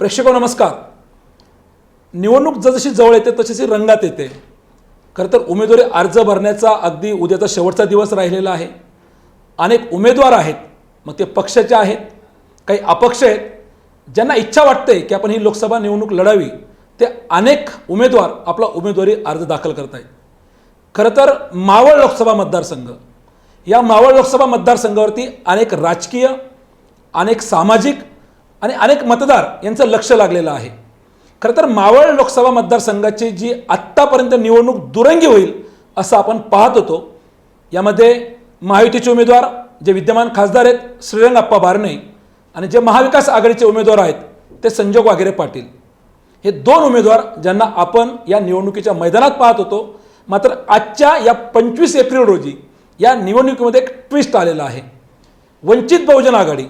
प्रेक्षको नमस्कार. निवडणूक जसजशी जवळ येते तशी रंगात येते. खरं तर उमेदवारी अर्ज भरण्याचा अगदी उद्याचा शेवटचा दिवस राहिलेला आहे. अनेक उमेदवार आहेत मग ते पक्षाचे आहेत काही अपक्ष आहेत. ज्यांना इच्छा वाटते की आपण ही लोकसभा निवडणूक लढावी ते अनेक उमेदवार आपला उमेदवारी अर्ज दाखल करत आहेत. खरं तर मावळ लोकसभा मतदारसंघ या मावळ लोकसभा मतदारसंघावरती अनेक राजकीय अनेक सामाजिक आणि अनेक मतदार यांचं लक्ष लागलेलं आहे. खरं तर मावळ लोकसभा मतदारसंघाची जी आत्तापर्यंत निवडणूक दुरंगी होईल असं आपण पाहत होतो. यामध्ये महायुतीचे उमेदवार जे विद्यमान खासदार आहेत श्रीरंगाप्पा बारणे आणि जे महाविकास आघाडीचे उमेदवार आहेत ते संजोग वाघेरे पाटील. हे दोन उमेदवार ज्यांना आपण या निवडणुकीच्या मैदानात पाहत होतो मात्र आजच्या या पंचवीस एप्रिल रोजी या निवडणुकीमध्ये एक ट्विस्ट आलेला आहे. वंचित बहुजन आघाडी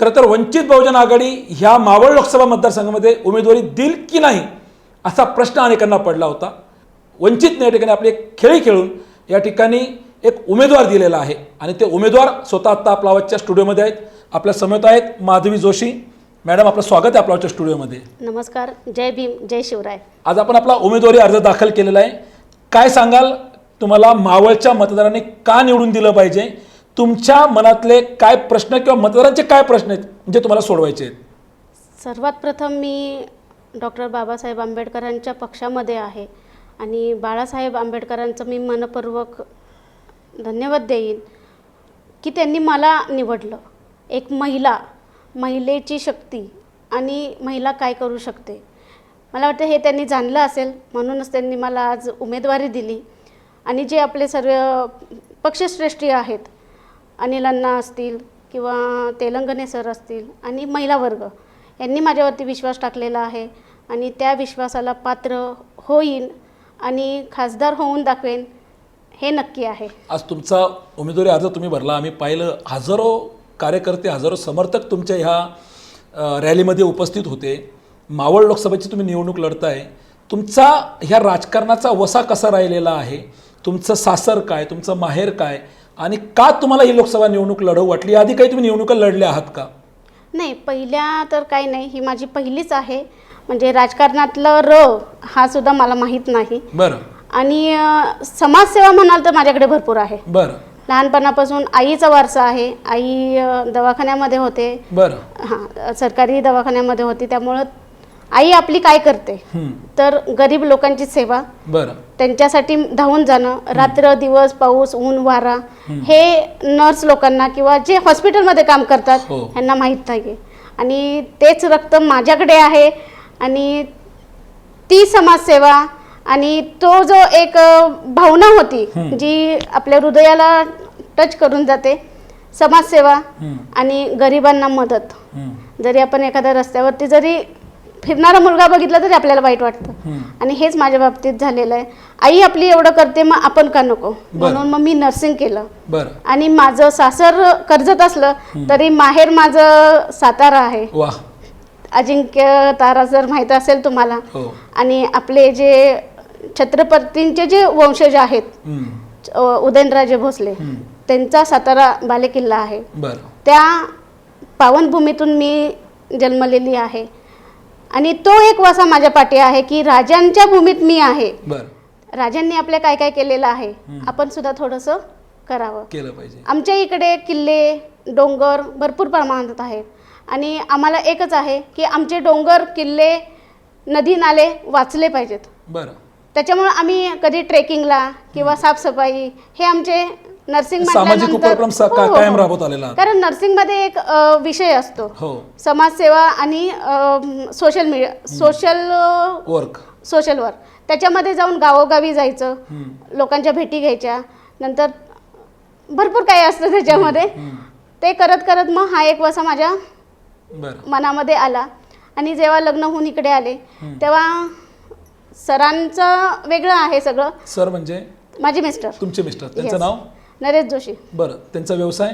खरं तर वंचित बहुजन आघाडी ह्या मावळ लोकसभा मतदारसंघामध्ये उमेदवारी देईल की नाही असा प्रश्न अनेकांना पडला होता. वंचितने या ठिकाणी आपली एक खेळी खेळून या ठिकाणी एक उमेदवार दिलेला आहे. आणि ते उमेदवार स्वतः आत्ता आपला आवाजच्या स्टुडिओमध्ये आहेत. आपल्या समेत आहेत माधवी जोशी. मॅडम आपलं स्वागत आहे आपल्या स्टुडिओमध्ये. नमस्कार. जय भीम जय शिवराय. आज आपण आपला उमेदवारी अर्ज दाखल केलेला आहे. काय सांगाल? तुम्हाला मावळच्या मतदारांनी का निवडून दिलं पाहिजे? तुमच्या मनातले काय प्रश्न किंवा मतदारांचे काय प्रश्न आहेत जे तुम्हाला सोडवायचे आहेत? सर्वात प्रथम मी डॉक्टर बाबासाहेब आंबेडकरांच्या पक्षामध्ये आहे आणि बाळासाहेब आंबेडकरांचं मी मनपूर्वक धन्यवाद देईन की त्यांनी मला निवडलं. एक महिला महिलेची शक्ती आणि महिला काय करू शकते? मला वाटतं हे त्यांनी जाणलं असेल म्हणूनच त्यांनी मला आज उमेदवारी दिली. आणि जे आपले सर्व पक्षश्रेष्ठी आहेत अनिल अण्णा असतील किंवा तेलंगणे सर असतील आणि महिला वर्ग यांनी माझ्यावरती विश्वास टाकलेला आहे आणि त्या विश्वासाला पात्र होईन आणि खासदार होऊन दाखवेन हे नक्की आहे. आज तुमचा उमेदवारी अर्ज तुम्ही भरला. आम्ही पाहिलं हजारो कार्यकर्ते हजारो समर्थक तुमच्या ह्या रॅलीमध्ये उपस्थित होते. मावळ लोकसभेची तुम्ही निवडणूक लढताय. तुमचा ह्या राजकारणाचा वसा कसा राहिलेला आहे? तुमचं सासर काय? तुमचं माहेर काय? आणि का तुम्हाला ही लोकसभा निवडणूक लढवू वाटली? आधी काही तुम्ही निवडणुका लढल्या आहात का? नाही पहिल्या तर काही नाही. ही माझी पहिलीच आहे. म्हणजे राजकारणातलं र हा सुद्धा मला माहीत नाही. बरं. आणि अ, समाजसेवा म्हणाल तर माझ्याकडे भरपूर आहे. बरं. लहानपणापासून आईचा वारसा आहे. आई अ, दवाखान्यामध्ये होते. बरं. हां सरकारी दवाखान्यामध्ये होती. त्यामुळं आई आपली काय करते? तर गरीब लोकांची सेवा बरं. त्यांच्यासाठी धावून जाणं रात्र दिवस पाऊस ऊन वारा हे नर्स लोकांना किंवा जे हॉस्पिटलमध्ये काम करतात हो. ह्यांना माहीत नाही आणि तेच रक्त माझ्याकडे आहे आणि ती समाजसेवा आणि तो जो एक भावना होती जी आपल्या हृदयाला टच करून जाते समाजसेवा आणि गरिबांना मदत. जरी आपण एखाद्या रस्त्यावरती जरी फिरणारा मुलगा बघितला तरी आपल्याला वाईट वाटतं. आणि हेच माझ्या बाबतीत झालेलं आहे. आई आपली एवढं करते मग आपण का नको? म्हणून मग मी नर्सिंग केलं. बरं. आणि माझं सासर कर्जत असलं तरी माहेर माझं सातारा आहे. अजिंक्य तारा जर माहीत असेल तुम्हाला. हो. आणि आपले जे छत्रपतींचे जे वंशज आहेत उदयनराजे भोसले. त्यांचा सातारा बालेकिल्ला आहे. त्या पावनभूमीतून मी जन्मलेली आहे. आणि तो एक वसा माझ्या पाठी आहे की राजांच्या भूमीत मी आहे. बरं. राजांनी आपल्या काय काय केलेलं आहे आपण सुद्धा थोडंसं करावं. केलं पाहिजे. आमच्या इकडे किल्ले डोंगर भरपूर प्रमाणात आहेत. आणि आम्हाला एकच आहे की आमचे डोंगर किल्ले नदी नाले वाचले पाहिजेत. बरं. त्याच्यामुळे आम्ही कधी ट्रेकिंगला किंवा साफसफाई हे आमचे नर्सिंग सामाजिक म्हटल्यानंतर- उपक्रम सा- हो, का- हो, कायम हो. राबवत आलेला. कारण नर्सिंगमध्ये एक अ, विषय असतो. हो. समाजसेवा आणि social media social work. Social work. त्याच्यामध्ये जाऊन गावोगावी जायचं. लोकांच्या भेटी घ्यायच्या. नंतर भरपूर काही असतं त्याच्यामध्ये. ते करत करत मग हा एक वसा माझ्या बरं. मनामध्ये आला. आणि जेव्हा लग्न होऊन इकडे आले तेव्हा सरांचं वेगळं आहे सगळं. सर म्हणजे? माझे मिस्टर. तुमचे मिस्टर. त्यांचं Yes. नाव? नरेश जोशी. बरं त्यांचा व्यवसाय?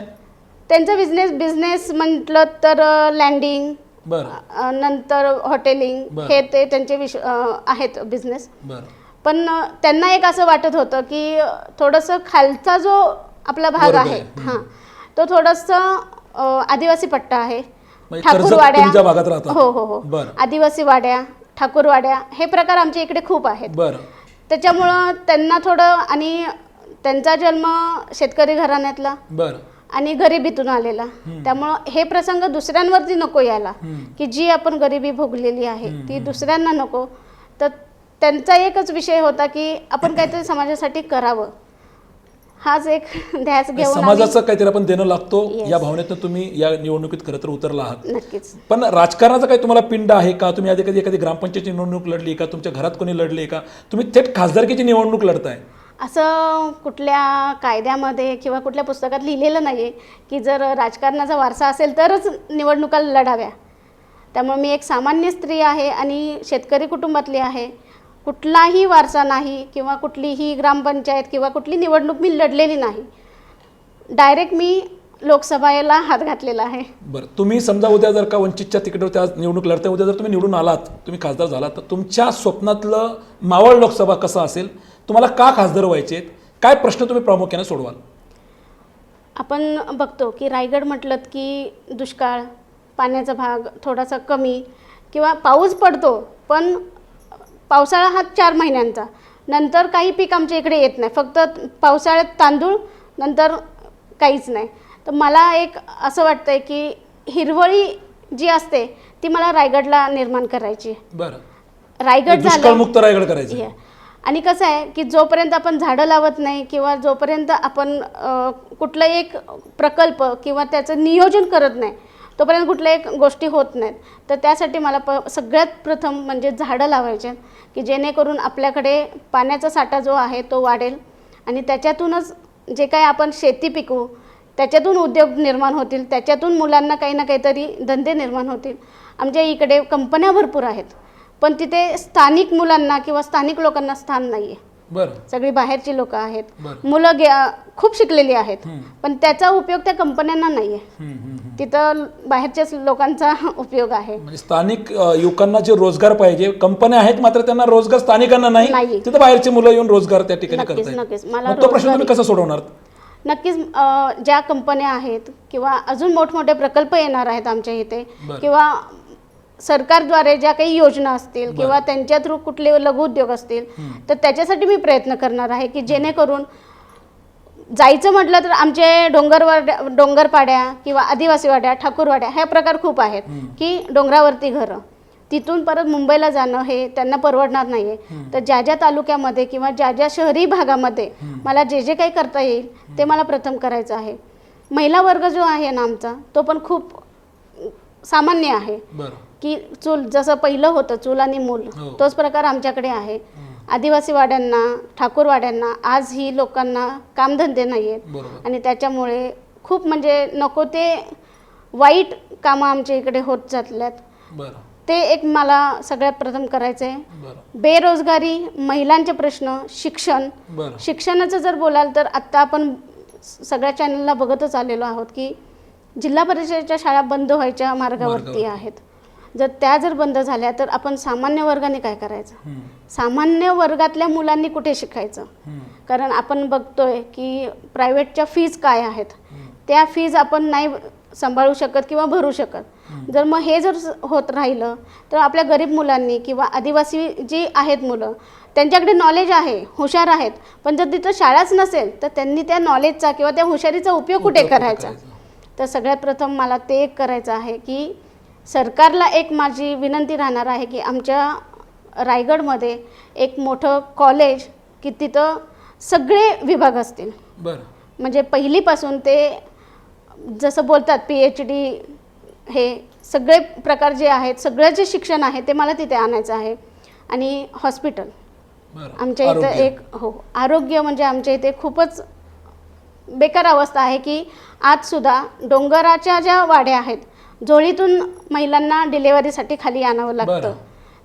त्यांचा बिझनेस बिझनेस म्हटलं तर लँडिंग बरं. नंतर हॉटेलिंग बरं. हे ते त्यांचे विश अ, आहेत बिझनेस बरं. पण अ, त्यांना एक असं वाटत होतं की अ, थोडंसं खालचा जो आपला भाग वर्ग आहे आहे. हां तो थोडंसं अ, आदिवासी पट्टा आहे. म्हणजे ज्या भागात राहता? हो हो हो. बरं. आदिवासी वाड्या ठाकूरवाड्या हे प्रकार आमच्या इकडे खूप आहेत. बरं. त्याच्यामुळं त्यांना थोडं आणि त्यांचा जन्म शेतकरी घराण्यातला बरं. आणि गरिबीतून आलेला. त्यामुळं हे प्रसंग दुसऱ्यांवरती नको यायला. की जी आपण गरिबी भोगलेली आहे ती दुसऱ्यांना नको. तर त्यांचा एकच विषय होता की आपण काहीतरी समाजासाठी करावं. हाच एक ध्यास घेऊन समाजाचं काहीतरी आपण देणं लागतो. या भावनेतून तुम्ही या निवडणुकीत खरं तर उतरला आहात. नक्कीच. पण राजकारणाचा काही तुम्हाला पिंड आहे का? तुम्ही आधी कधी एखादी ग्रामपंचायतची निवडणूक लढली का? तुमच्या घरात कोणी लढली का? तुम्ही थेट खासदारकीची निवडणूक लढताय. असं कुठल्या कायद्यामध्ये किंवा कुठल्या पुस्तकात लिहिलेलं नाही आहे की जर राजकारणाचा वारसा असेल तरच निवडणुका लढाव्या. त्यामुळे मी एक सामान्य स्त्री आहे आणि शेतकरी कुटुंबातली आहे. कुठलाही वारसा नाही किंवा कुठलीही ग्रामपंचायत किंवा कुठली निवडणूक मी लढलेली नाही. डायरेक्ट मी लोकसभेला हात घातलेला आहे. बरं तुम्ही समजा उद्या जर का वंचितच्या तिकीटावर त्या निवडणूक लढताय उद्या जर तुम्ही निवडून आलात तुम्ही खासदार झालात तर तुमच्या स्वप्नातलं मावळ लोकसभा कसं असेल? तुम्हाला का खासदार व्हायचे आहेत? काय प्रश्न तुम्ही प्रामुख्याने सोडवाल? आपण बघतो की रायगड म्हटलं की दुष्काळ पाण्याचा भाग थोडासा कमी किंवा पाऊस पडतो पण पावसाळा हा चार महिन्यांचा. नंतर काही पीक आमच्या इकडे येत नाही. फक्त पावसाळ्यात तांदूळ नंतर काहीच नाही. तर मला एक असं वाटतं आहे की हिरवळी जी असते ती मला रायगडला निर्माण करायची आहे. बरं रायगड झालं दुष्काळमुक्त रायगड करायचं. आणि कसं आहे की जोपर्यंत आपण झाडं लावत नाही किंवा जोपर्यंत आपण कुठलं एक प्रकल्प किंवा त्याचं नियोजन करत नाही तोपर्यंत कुठल्या एक गोष्टी होत नाहीत तर त्यासाठी मला प सगळ्यात प्रथम म्हणजे झाडं लावायचे की जेणेकरून आपल्याकडे पाण्याचा साठा जो आहे तो वाढेल आणि त्याच्यातूनच जे काही आपण शेती पिकवू त्याच्यातून उद्योग निर्माण होतील त्याच्यातून मुलांना काही ना काहीतरी धंदे निर्माण होतील आमच्या इकडे कंपन्या भरपूर आहेत पण तिथे स्थानिक मुलांना किंवा स्थानिक लोकांना स्थान नाही आहे बरं सगळी बाहेरची लोक आहेत. मुलं खूप शिकलेली आहेत. पण त्याचा उपयोग त्या कंपन्यांना नाही आहे हम्म, हम्म, हम्म. तिथं बाहेरच्याच लोकांचा उपयोग आहे म्हणजे स्थानिक युवकांना जे रोजगार पाहिजे कंपन्या आहेत मात्र त्यांना रोजगार स्थानिकांना नाही. तिथं बाहेरची मुलं येऊन रोजगार त्या ठिकाणी नक्कीच. मला तो प्रश्न तुम्ही कसा सोडवणार नक्कीच ज्या कंपन्या आहेत किंवा अजून मोठमोठे प्रकल्प येणार आहेत आमच्या इथे. किंवा सरकारद्वारे ज्या काही योजना असतील किंवा त्यांच्या थ्रू कुठले लघु उद्योग असतील तर त्याच्यासाठी मी प्रयत्न करणार आहे की जेणेकरून जायचं म्हटलं तर आमचे डोंगरवाड्या डोंगरपाड्या किंवा आदिवासी वाड्या ठाकूरवाड्या ह्या प्रकार खूप आहेत की डोंगरावरती घरं. तिथून परत मुंबईला जाणं हे त्यांना परवडणार नाही आहे तर ज्या ज्या तालुक्यामध्ये किंवा ज्या ज्या शहरी भागामध्ये मला जे जे काही करता येईल ते मला प्रथम करायचं आहे. महिला वर्ग जो आहे ना आमचा तो पण खूप सामान्य आहे. की चूल जसं पहिलं होतं चूल आणि मूल हो. तोच प्रकार आमच्याकडे आहे. आदिवासी वाड्यांना ठाकूरवाड्यांना आज ही लोकांना कामधंदे नाही आहेत आणि त्याच्यामुळे खूप म्हणजे नको ते वाईट कामं आमच्या इकडे होत बरं. ते एक मला सगळ्यात प्रथम करायचं आहे बरं. बेरोजगारी महिलांचे प्रश्न शिक्षण. शिक्षणाचं जर बोलाल तर आत्ता आपण सगळ्या चॅनलला बघतच आलेलो आहोत की जिल्हा परिषदेच्या शाळा बंद व्हायच्या मार्गावरती मार्गावर. आहेत. जर त्या जर बंद झाल्या तर आपण सामान्य वर्गाने काय करायचं? सामान्य वर्गातल्या मुलांनी कुठे शिकायचं? कारण आपण बघतोय की प्रायव्हेटच्या फीज काय आहेत? त्या फीज आपण नाही सांभाळू शकत किंवा भरू शकत. जर मग हे जर होत राहिलं तर आपल्या गरीब मुलांनी किंवा आदिवासी जी आहेत मुलं त्यांच्याकडे नॉलेज आहे हुशार आहेत. पण जर तिथं शाळाच नसेल तर त्यांनी त्या नॉलेजचा किंवा त्या हुशारीचा उपयोग कुठे करायचा? तर सगळ्यात प्रथम मला ते एक करायचं आहे की सरकारला एक माझी विनंती राहणार आहे की आमच्या रायगडमध्ये एक मोठं कॉलेज की तिथं सगळे विभाग असतील. बरं. म्हणजे पहिलीपासून ते जसं बोलतात पी एच डी हे सगळे प्रकार जे आहेत सगळं जे शिक्षण आहे ते मला तिथे आणायचं आहे. आणि हॉस्पिटल. आमच्या इथं. एक हो. आरोग्य म्हणजे आमच्या इथे खूपच बेकार अवस्था आहे की आजसुद्धा डोंगराच्या ज्या वाड्या आहेत झोळीतून महिलांना डिलेवरीसाठी खाली आणावं लागतं.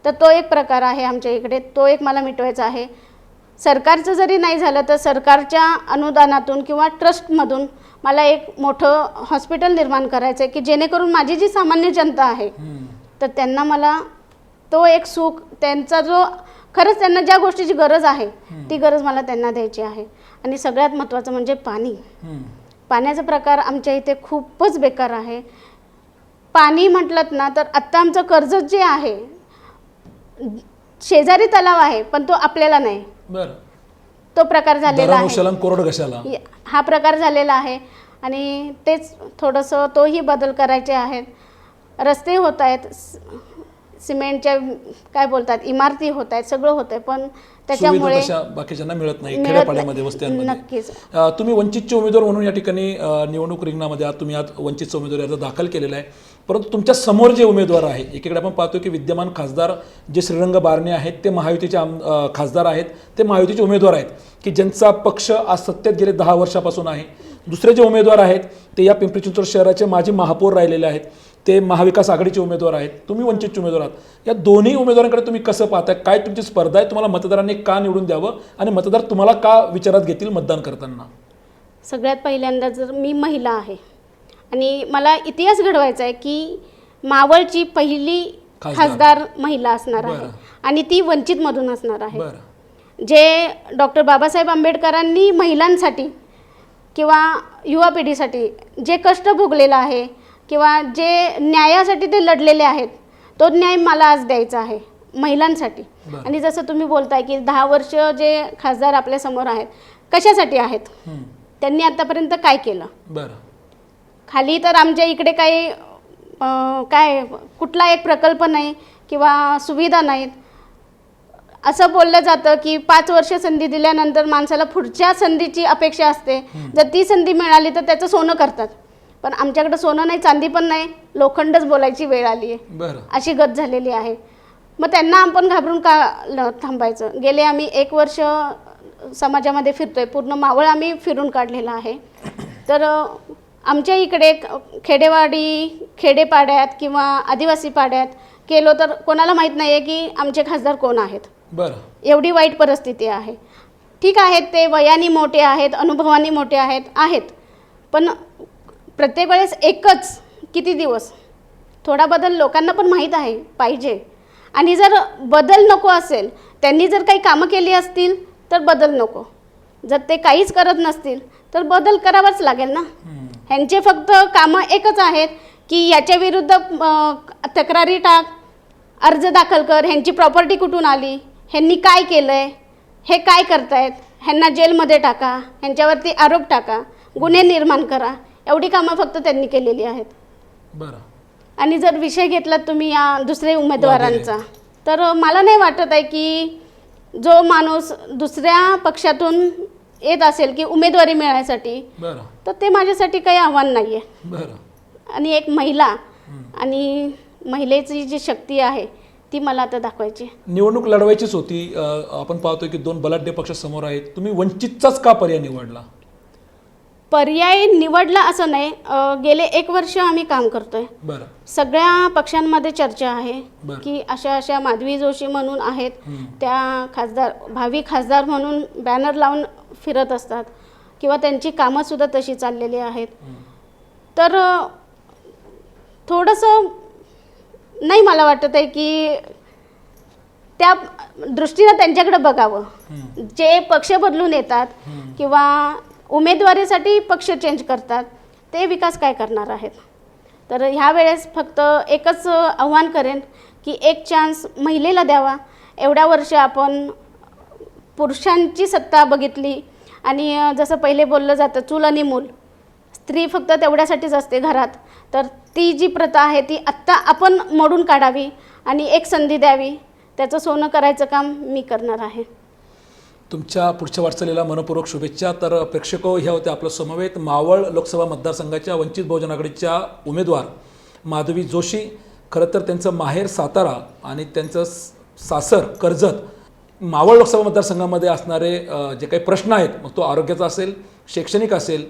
तर तो एक प्रकार आहे आमच्या इकडे. तो एक मला मिटवायचा आहे. सरकारचं जरी नाही झालं तर सरकारच्या अनुदानातून किंवा ट्रस्टमधून मला एक मोठं हॉस्पिटल निर्माण करायचं आहे की जेणेकरून माझी जी सामान्य जनता आहे तर त्यांना मला तो एक सुख त्यांचा जो खरंच त्यांना ज्या गोष्टीची गरज आहे ती गरज मला त्यांना द्यायची आहे. आणि सगळ्यात महत्त्वाचं म्हणजे पाणी. पाण्याचा प्रकार आमच्या इथे खूपच बेकार आहे. पाणी म्हटलं ना तर आत्ता आमचं कर्जत जे आहे शेजारी तलाव आहे पण तो आपल्याला नाही. बरं. तो प्रकार झालेला आहे. कोरड घशाला य- हा प्रकार झालेला आहे. आणि तेच थोडंसं तोही बदल करायचे आहेत. रस्ते होत आहेत. स- सिमेंटच्या काय बोलतात इमारती होत आहेत सगळं होत आहे. पण सुविधा त्याच्यामुळे तशा बाकीच्यांना मिळत नाही मिळत खेड्यापाड्यामध्ये नाही. वस्त्यांमध्ये. नक्कीच. अ, तुम्ही वंचितचे उमेदवार म्हणून या ठिकाणी अ, निवडणूक रिंगणामध्ये आहात. तुम्ही आज वंचितचा उमेदवारी अर्ज दाखल केलेला आहे. परंतु तुमच्यासमोर जे उमेदवार आहे एकीकडे आपण पाहतो की विद्यमान खासदार जे श्रीरंग बारणे आहेत ते महायुतीचे आम खासदार आहेत ते महायुतीचे उमेदवार आहेत की ज्यांचा पक्ष आज सत्तेत गेले दहा वर्षापासून आहे. दुसरे जे उमेदवार आहेत ते या पिंपरी चिंचवड शहराचे माजी महापौर राहिलेले आहेत ते महाविकास आघाडीचे उमेदवार आहेत तुम्ही वंचितचे उमेदवार आहात. या दोन्ही उमेदवारांकडे तुम्ही कसं पाहताय? काय तुमची स्पर्धा आहे? तुम्हाला मतदारांनी का निवडून द्यावं? आणि मतदार तुम्हाला का विचारात घेतील मतदान करताना? सगळ्यात पहिल्यांदा जर मी महिला आहे आणि मला इतिहास घडवायचा आहे की मावळची पहिली खासदार. खासदार महिला असणार आहे बरं. आणि ती वंचितमधून असणार आहे बरं जे डॉक्टर बाबासाहेब आंबेडकरांनी महिलांसाठी किंवा युवा पिढीसाठी जे कष्ट भोगलेलं आहे किंवा जे न्यायासाठी ते लढलेले आहेत तो न्याय मला आज द्यायचा आहे महिलांसाठी बरं. आणि जसं तुम्ही बोलताय की दहा वर्ष जे खासदार आपल्यासमोर आहेत कशासाठी आहेत हं. त्यांनी आतापर्यंत काय केलं बरं खाली तर आमच्या इकडे काही काय कुठला एक प्रकल्प नाही किंवा सुविधा नाहीत. असं बोललं जातं की पाच वर्ष संधी दिल्यानंतर माणसाला पुढच्या संधीची अपेक्षा असते. जर ती संधी मिळाली तर त्याचं सोनं करतात. पण आमच्याकडे सोनं नाही चांदी पण नाही लोखंडच बोलायची वेळ आली आहे. अशी गत झालेली आहे. मग त्यांना आपण घाबरून का ल- थांबायचं? गेले आम्ही एक वर्ष समाजामध्ये फिरतोय. पूर्ण मावळ आम्ही फिरून काढलेला आहे. तर आमच्या इकडे खेडेवाडी खेडेपाड्यात किंवा आदिवासी पाड्यात गेलो तर कोणाला माहीत नाही आहे की आमचे खासदार कोण आहेत. बरं. एवढी वाईट परिस्थिती आहे. ठीक आहेत ते वयाने मोठे आहेत अनुभवाने मोठे आहेत आहेत. पण प्रत्येक वेळेस एकच किती दिवस? थोडा बदल लोकांना पण माहीत आहे पाहिजे. आणि जर बदल नको असेल त्यांनी जर काही कामं केली असतील तर बदल नको. जर ते काहीच करत नसतील तर बदल करावाच लागेल ना. ह्यांचे फक्त कामं एकच आहेत की याच्या विरुद्ध तक्रारी टाक अर्ज दाखल कर ह्यांची प्रॉपर्टी कुठून आली ह्यांनी काय केलं आहे हे काय करतायत ह्यांना जेलमध्ये टाका ह्यांच्यावरती आरोप टाका गुन्हे निर्माण करा एवढी कामं फक्त त्यांनी केलेली आहेत. बरं. आणि जर विषय घेतला तुम्ही या दुसऱ्या उमेदवारांचा तर मला नाही वाटत आहे की जो माणूस दुसऱ्या पक्षातून येत असेल की उमेदवारी मिळायसाठी बरं. तर ते माझ्यासाठी काही आव्हान नाही आहे बरं. आणि एक महिला आणि महिलेची जी शक्ती आहे ती मला आता दाखवायची आहे. निवडणूक लढवायचीच होती. अ, आपण पाहतोय की दोन बलाढ्य पक्ष समोर आहेत. तुम्ही वंचितचाच का पर्याय निवडला? पर्याय निवडला असं नाही. अं, गेले एक वर्ष आम्ही काम करतोय. बरं. सगळ्या पक्षांमध्ये चर्चा आहे बरं. की अशा अशा माधवी जोशी म्हणून आहेत. त्या खासदार भावी खासदार म्हणून बॅनर लावून फिरत असतात किंवा त्यांची कामंसुद्धा तशी चाललेली आहेत. तर अ, थोडंसं नाही मला वाटत आहे की त्या दृष्टीनं त्यांच्याकडे बघावं. जे पक्ष बदलून येतात किंवा उमेदवारीसाठी पक्ष चेंज करतात. ते विकास काय करणार आहेत? तर ह्या वेळेस फक्त एकच आव्हान करेन की एक चान्स महिलेला द्यावा. एवढ्या वर्ष आपण पुरुषांची सत्ता बघितली आणि जसं पहिले बोललं जातं चूल आणि मूल. स्त्री फक्त तेवढ्यासाठीच असते घरात. तर ती जी प्रथा आहे ती आत्ता आपण मोडून काढावी आणि एक संधी द्यावी. त्याचं सोनं करायचं काम मी करणार आहे. तुमच्या पुढच्या वाटचालीला मनपूर्वक शुभेच्छा. तर प्रेक्षको ह्या होत्या आपलं समवेत मावळ लोकसभा मतदारसंघाच्या वंचित बहुजन आघाडीच्या उमेदवार माधवी जोशी. खरं तर त्यांचं माहेर सातारा आणि त्यांचं सासर कर्जत. मावळ लोकसभा मतदारसंघामध्ये असणारे जे काही प्रश्न आहेत मग तो आरोग्याचा असेल शैक्षणिक असेल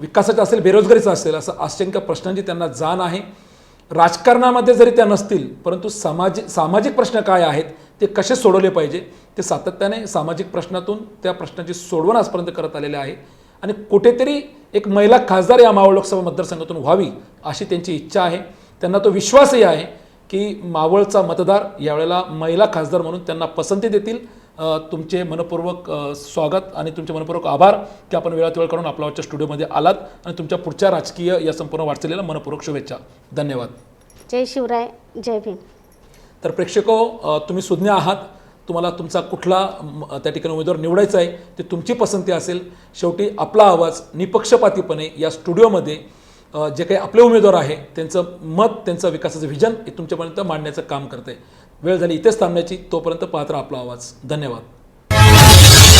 विकासाचा असेल बेरोजगारीचा असेल असं आश्चर्य प्रश्नांची त्यांना जाण आहे. राजकारणामध्ये जरी त्या नसतील परंतु सामाजिक सामाजिक प्रश्न काय आहेत ते कसे सोडवले पाहिजे? ते सातत्याने सामाजिक प्रश्नातून त्या प्रश्नाची सोडवण आजपर्यंत करत आलेले आहे. आणि कुठेतरी एक महिला खासदार या मावळ लोकसभा मतदारसंघातून व्हावी अशी त्यांची इच्छा आहे. त्यांना तो विश्वासही आहे की मावळचा मतदार यावेळेला महिला खासदार म्हणून त्यांना पसंती देतील. तुमचे मनपूर्वक स्वागत आणि तुमचे मनपूर्वक आभार की आपण वेळात वेळ काढून आपल्या आजच्या स्टुडिओमध्ये आलात. आणि तुमच्या पुढच्या राजकीय या संपूर्ण वाटचालीला मनपूर्वक शुभेच्छा. धन्यवाद. जय शिवराय. जय भीम. तर प्रेक्षको तुम्ही सुज्ञ आहात. तुम्हाला तुमचा कुठला त्या ठिकाणी उमेदवार निवडायचा आहे ते तुमची पसंती असेल. शेवटी आपला आवाज निपक्षपातीपणे या स्टुडिओमध्ये जे काही आपले उमेदवार आहे त्यांचं मत त्यांचं विकासाचं व्हिजन हे तुमच्यापर्यंत मांडण्याचं काम करते वेळ झाली इथेच थांबण्याची. तोपर्यंत पाहत राहा आपला आवाज. धन्यवाद.